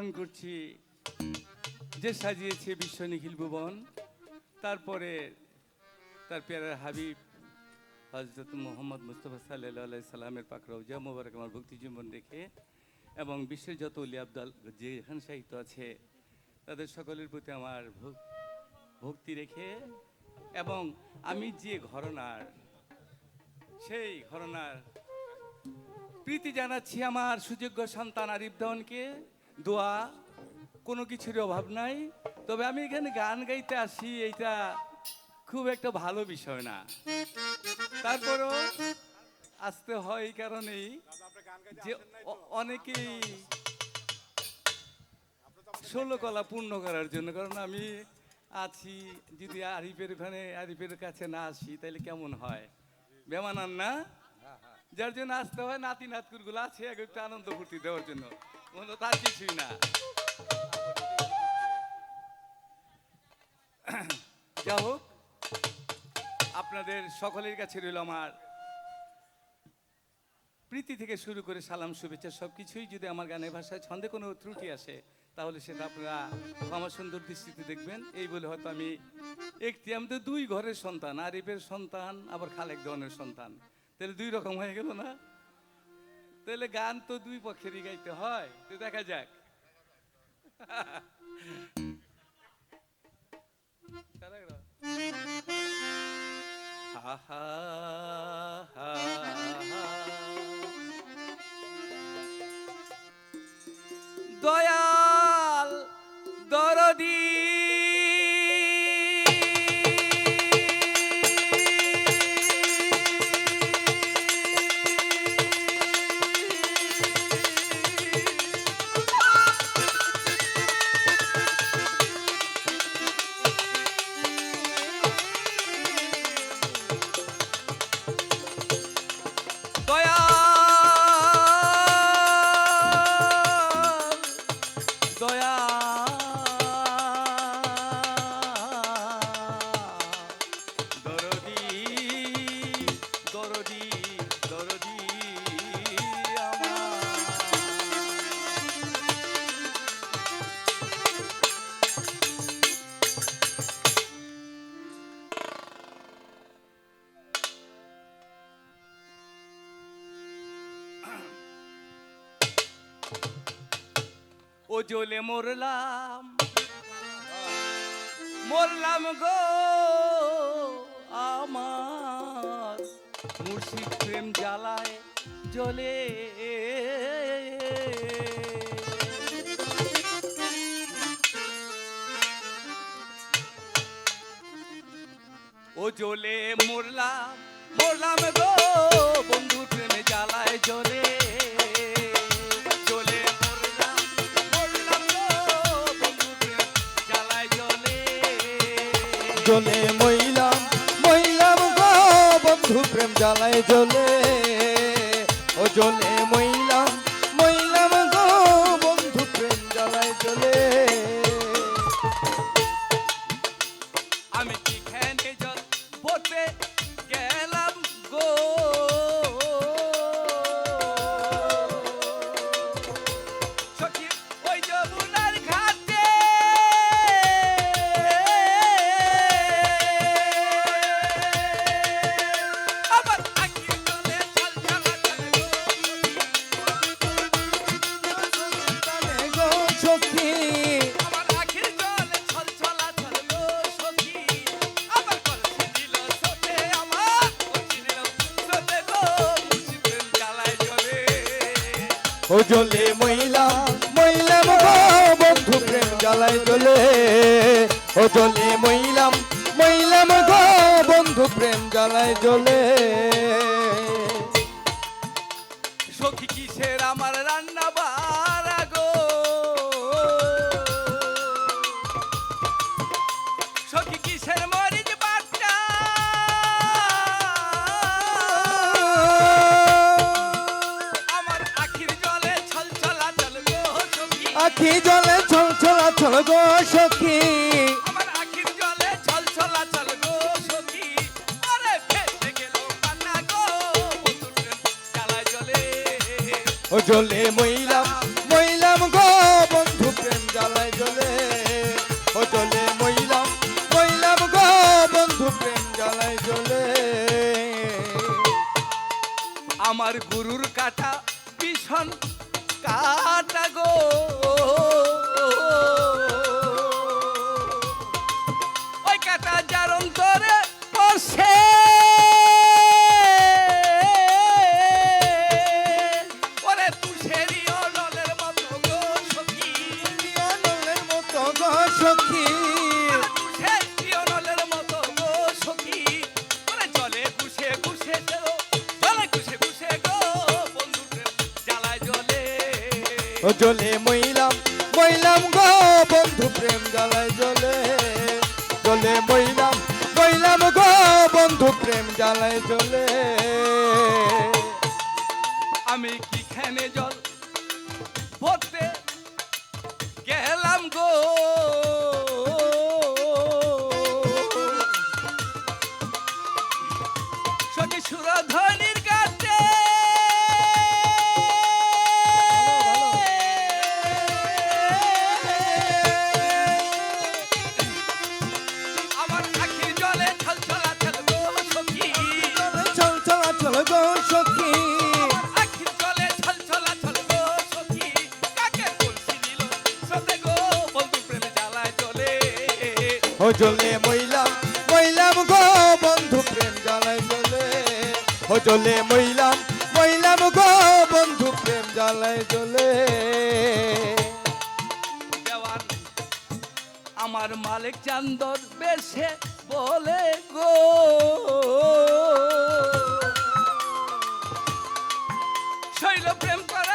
স্মরণ করছি, যে সাজিয়েছে বিশ্ব নিখিল ভুবন, তারপরে তার পেয়ারের হাবিব হজরত মোহাম্মদ মুস্তফা সাল্লাহ সাল্লামের পাক রৌজা মোবারক আমার ভক্তি জীবন রেখে এবং বিশ্বের যত উলি আবদাল, যে এখানে সাহিত্য আছে, তাদের সকলের প্রতি আমার ভক- ভক্তি রেখে এবং আমি যে ঘরনার, সেই ঘরনার প্রীতি জানাচ্ছি আমার সুযোগ্য সন্তান আরিফ দেওয়ানকে দোয়া, কোনো কিছুর অভাব নাই। তবে আমি এখানে গান গাইতে আসি, এইটা খুব একটা ভালো বিষয় না। তারপরও আসতে হয় এই কারণেই যে অনেকেই ষোলো কলা পূর্ণ করার জন্য, কারণ আমি আছি, যদি আরিফের ওখানে, আরিফের কাছে না আসি, তাহলে কেমন হয়? বেমানান না? যার জন্য আসতে হয় নাতি নাতকুরগুলো আছে একটু আনন্দ ফুর্তি দেওয়ার জন্য। কোনো তার কিছুই না। যা হোক, আপনাদের সকলের কাছে রইল আমার প্রীতি থেকে শুরু করে সালাম, শুভেচ্ছা সব কিছুই যদি আমার গানের ভাষায় ছন্দে কোনো ত্রুটি আসে, তাহলে সেটা আপনারা ক্ষমা সুন্দর দৃষ্টিতে দেখবেন। এই বলে হয়তো আমি একটি আমি তো দুই ঘরের সন্তান, আরিফের সন্তান, আবার খালেক দনের সন্তান। তাহলে দুই রকম হয়ে গেল না তাহলে গান তো দুই পক্ষেরই গাইতে হয়, তো দেখা যাক হা। জলে মরলাম। মরলাম গো আমার। মুর্শিদ প্রেম জ্বালায় জলে। ও জলে মরলাম মরলাম গো। বন্ধু প্রেমে জ্বালায় জলে। জলে মইলাম মইলাম গো বন্ধু প্রেম জ্বালায় জলে। ও জলে মইলাম ও জলে মহিলা মইলাম বন্ধু প্রেম জ্বালাই জ্বলে ও জলে মহিলাম মইলাম বন্ধু প্রেম জ্বালায় জ্বলে সখী কিসের আমার রান্না বাড়া আখি জলে চল চলা ছল গো সখী। আমার আখির জলে ছল জলে। ও জলে মইলাম মইলাম গো বন্ধু প্রেম জ্বালায় জলে। ও জলে মইলাম মইলাম গো বন্ধু প্রেম জ্বালায় জলে। আমার গুরু জলে মইলাম মইলাম গো বন্ধু প্রেম জ্বালায় জলে। জলে মইলাম মইলাম গো বন্ধু প্রেম জ্বালায় জলে। আমি কি খেনে জল ভরতে গেলাম গো? ও জলে মইলাম মইলাম গো বন্ধু, প্রেম জ্বালায় জলে। ও জলে মইলাম মইলাম গো বন্ধু, প্রেম জ্বালায় জলে। আমার মালিক চান্দর বেশে বলে গো। শৈল প্রেম করা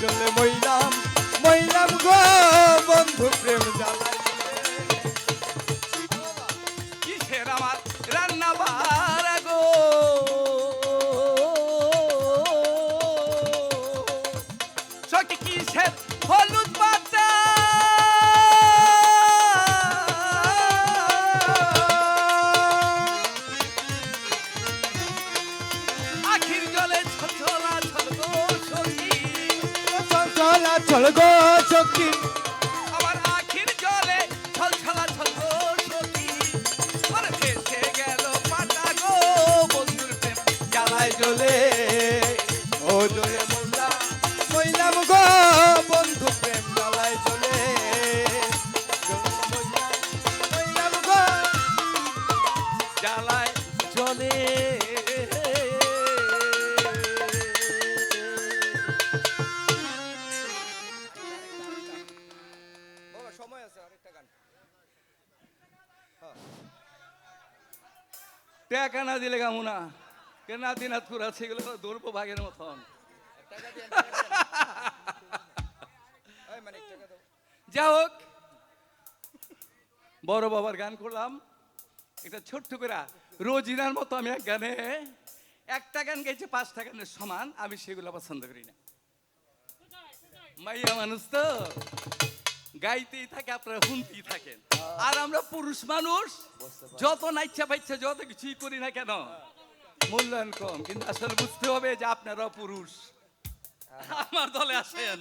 জলে মইলাম চল গো সখী টাকা না দিলে গামু না। কে না দিনাত পুরা সেগুলো দৌড়বো ভাগের মতন। যা হোক, বড় বাবার গান করলাম। এটা ছোট্ট করে রোজিনার মতো আমি এক গানে, একটা গান গাইছে পাঁচটা গানের সমান, আমি সেগুলো পছন্দ করি না। মাইয়া মানুষ তো, গাইতেই থাকে, আপনারা শুনতেই থাকেন। আর আমরা পুরুষ মানুষ, যত নাইচ্ছা পাইছে যত কিছুই করি না কেন, মূল্যায়ন কম। কিন্তু আসলে বুঝতে হবে যে আপনারা পুরুষ। আমার দলে আসেন।